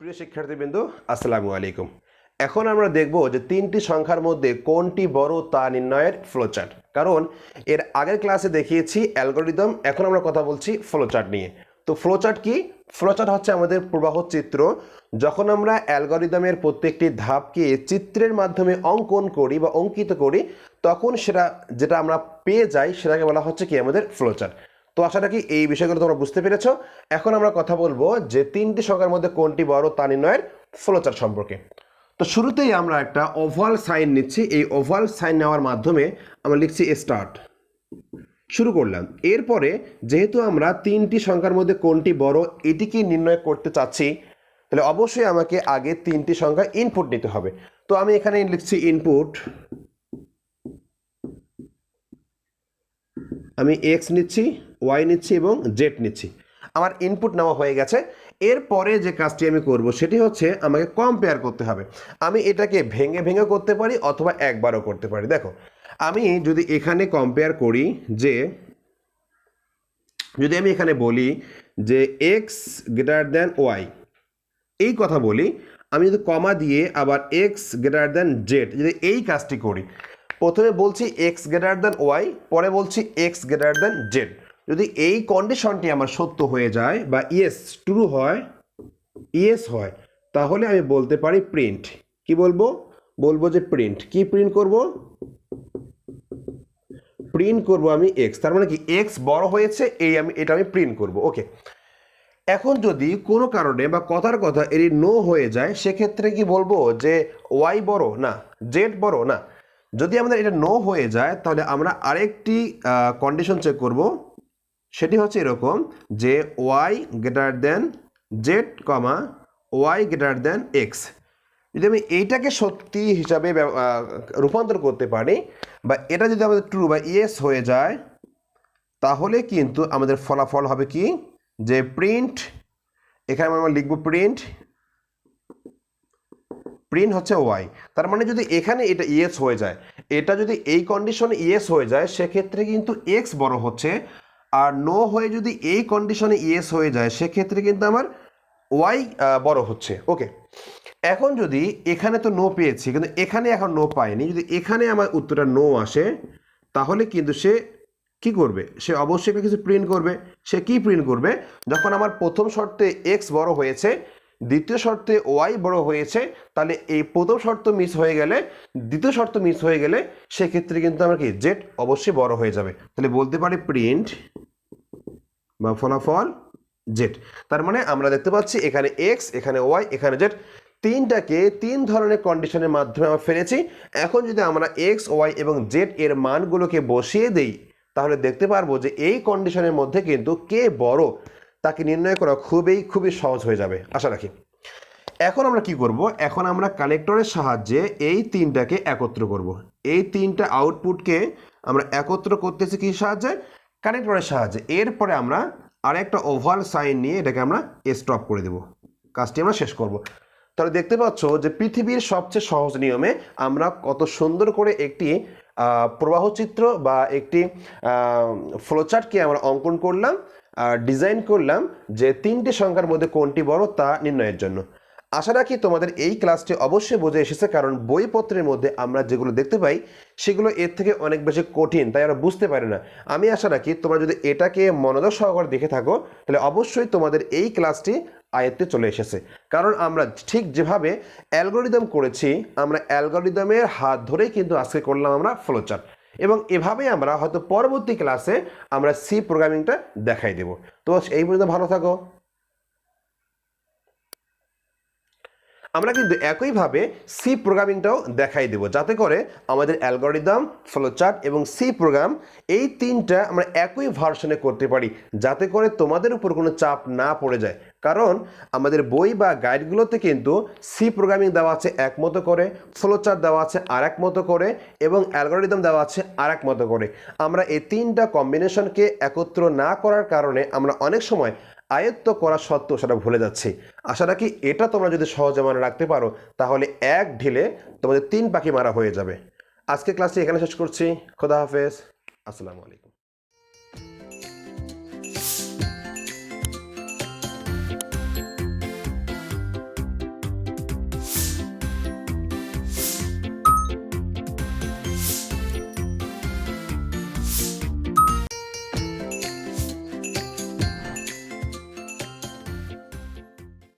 প্রিয় শিক্ষার্থীবৃন্দু, আসসালামু আলাইকুম। এখন আমরা দেখব যে তিনটি সংখ্যার মধ্যে কোনটি বড় তা নির্ণয়ের ফ্লোচার্ট কারণ এর আগের ক্লাসে দেখিয়েছি অ্যালগোরিদম এখন আমরা কথা বলছি ফ্লোচার্ট নিয়ে। তো ফ্লোচার্ট কি? ফ্লোচার্ট হচ্ছে আমাদের প্রবাহ চিত্র। যখন আমরা অ্যালগোরিদমের প্রত্যেকটি ধাপকে চিত্রের মাধ্যমে অঙ্কন করি বা অঙ্কিত করি, তখন সেটা, যেটা আমরা পেয়ে যাই, সেটাকে বলা হচ্ছে কি? আমাদের ফ্লোচার্ট তো আশা রাখি এই বিষয়গুলো তোমরা বুঝতে পেরেছ। এখন আমরা কথা বলব যে তিনটি সংখ্যার মধ্যে কোনটি বড়, তা নির্ণয়ের ফ্লোচার্ট সম্পর্কে। তো শুরুতেই আমরা একটা ওভাল সাইন নিচ্ছি। এই ওভাল সাইন নেওয়ার মাধ্যমে আমরা লিখছি স্টার্ট শুরু করলাম। এরপরে যেহেতু আমরা তিনটি সংখ্যার মধ্যে কোনটি বড় এটিকে নির্ণয় করতে চাচ্ছি, তাহলে অবশ্যই আমাকে আগে তিনটি সংখ্যা ইনপুট নিতে হবে। তো আমি এখানে লিখছি ইনপুট আমি এক্স নিচ্ছি। ওয়াই নিচ্ছি এবং জেড নিচ্ছি। আমার ইনপুট নেওয়া হয়ে গেছে। এরপরে যে কাজটি আমি করব, সেটি হচ্ছে আমাকে কম্পেয়ার করতে হবে। আমি এটাকে ভেঙে ভেঙে করতে পারি অথবা একবারও করতে পারি। দেখো, আমি যদি এখানে কম্পেয়ার করি যে, যদি আমি এখানে বলি যে এক্স গ্রেটার দ্যান ওয়াই এই কথা বলি, আমি যদি কমা দিয়ে আবার এক্স গ্রেটার দ্যান জেড যদি এই কাজটি করি, প্রথমে বলছি এক্স গ্রেটার দ্যান ওয়াই পরে বলছি এক্স গ্রেটার দ্যান জেড যদি এই কন্ডিশনটি আমার সত্য হয়ে যায় বা ইয়েস ট্রু হয় ইয়েস হয়, তাহলে আমি বলতে পারি প্রিন্ট কি বলব? বলব যে প্রিন্ট কি প্রিন্ট করব? প্রিন্ট করব আমি এক্স তার মানে কি এক্স বড় হয়েছে, এই আমি, এটা আমি প্রিন্ট করব। ওকে এখন যদি কোনো কারণে বা কথার কথা এর নো হয়ে যায়, সেক্ষেত্রে কি বলব যে ওয়াই বড় না জেড বড় না। যদি আমাদের এটা নো হয়ে যায়, তাহলে আমরা আরেকটি কন্ডিশন চেক করব। সেটি হচ্ছে এরকম যে Y greater than Z comma Y greater than X যদি আমি এইটাকে সত্যি হিসাবে রূপান্তর করতে পারি বা এটা যদি আমাদের ট্রু বা ইয়েস হয়ে যায়, তাহলে কিন্তু আমাদের ফলাফল হবে কি? যে প্রিন্ট এখানে আমরা লিখব প্রিন্ট প্রিন্ট হচ্ছে ওয়াই তার মানে যদি এখানে এটা ইয়েস হয়ে যায়, এটা যদি এই কন্ডিশনে ইয়েস হয়ে যায়, সেক্ষেত্রে কিন্তু এক্স বড় হচ্ছে আর নো হয়ে যদি এই কন্ডিশনে ইয়েস হয়ে যায়, সেক্ষেত্রে কিন্তু আমার ওয়াই বড় হচ্ছে। ওকে এখন যদি এখানে তো নো পেয়েছি, কিন্তু এখানে এখন নো পায়নি যদি এখানে আমার উত্তরটা নো আসে, তাহলে কিন্তু সে কি করবে? সে অবশ্যই কিছু প্রিন্ট করবে। সে কি প্রিন্ট করবে? যখন আমার প্রথম শর্তে এক্স বড় হয়েছে দ্বিতীয় শর্তে ওয়াই বড় হয়েছে, তাহলে এই প্রথম শর্ত মিস হয়ে গেলে, দ্বিতীয় শর্ত মিস হয়ে গেলে সেক্ষেত্রে কিন্তু আমার কি জেড অবশ্যই বড় হয়ে যাবে। তাহলে বলতে পারি প্রিন্ট বা ফলাফল জেড তার মানে আমরা দেখতে পাচ্ছি এখানে এক্স এখানে ওয়াই এখানে জেড তিনটাকে তিন ধরনের কন্ডিশনের মাধ্যমে আমরা ফেলেছি। এখন যদি আমরা এক্স ওয়াই এবং জেড এর মানগুলোকে বসিয়ে দেই, তাহলে দেখতে পারব যে এই কন্ডিশনের মধ্যে কিন্তু কে বড় তাকে নির্ণয় করা খুবই খুবই সহজ হয়ে যাবে। আশা রাখি। এখন আমরা কি করব? এখন আমরা কালেক্টরের সাহায্যে এই তিনটাকে একত্র করব। এই তিনটা আউটপুটকে আমরা একত্র করতেছি কি সাহায্যে? কানেক্টরের সাহায্যে। এরপরে আমরা আরেকটা ওভাল সাইন নিয়ে এটাকে আমরা স্টপ করে দেব। কাজটি আমরা শেষ করব। তাহলে দেখতে পাচ্ছ যে পৃথিবীর সবচেয়ে সহজ নিয়মে আমরা কত সুন্দর করে একটি আহ, প্রবাহচিত্র বা একটি ফ্লোচার্টকে আমরা অঙ্কন করলাম। ডিজাইন করলাম যে তিনটি সংখ্যার মধ্যে কোনটি বড় তা নির্ণয়ের জন্য। আশা রাখি তোমাদের এই ক্লাসটি অবশ্যই বুঝে এসেছে, কারণ বইপত্রের মধ্যে আমরা যেগুলো দেখতে পাই, সেগুলো এর থেকে অনেক বেশি কঠিন, তাই আমরা বুঝতে পারি না। আমি আশা রাখি তোমরা যদি এটাকে মনোযোগ সহকারে দেখে থাকো, তাহলে অবশ্যই তোমাদের এই ক্লাসটি আয়ত্তে চলে এসেছে। কারণ আমরা ঠিক যেভাবে অ্যালগোরিদম করেছি, আমরা অ্যালগোরিদমের হাত ধরেই কিন্তু আজকে করলাম আমরা ফ্লোচার্ট এবং এভাবে আমরা হয়তো পরবর্তী ক্লাসে আমরা সি প্রোগ্রামিংটা দেখাই দেব। তো এই পর্যন্ত ভালো থাকো। আমরা কিন্তু একইভাবে সি প্রোগ্রামিংটাও দেখাই দেব, যাতে করে আমাদের অ্যালগোরিদম ফ্লোচার্ট এবং সি প্রোগ্রাম এই তিনটা আমরা একই ভার্সনে করতে পারি, যাতে করে তোমাদের উপর কোনো চাপ না পড়ে যায়। কারণ আমাদের বই বা গাইডগুলোতে কিন্তু সি প্রোগ্রামিং দেওয়া আছে এক মতো করে ফ্লোচার্ট দেওয়া আছে আর এক মতো করে এবং অ্যালগোরিদম দেওয়া আছে আর এক মতো করে। আমরা এই তিনটা কম্বিনেশনকে একত্র না করার কারণে আমরা অনেক সময় আয়ত্ত করা সত্ত্বেও সেটা ভুলে যাচ্ছি। আশা রাখি এটা তোমরা যদি সহজে মনে রাখতে পারো, তাহলে এক ঢিলে তোমাদের তিন পাখি মারা হয়ে যাবে। আজকে ক্লাসটি এখানে শেষ করছি। খোদা হাফেজ। আসসালামু আলাইকুম।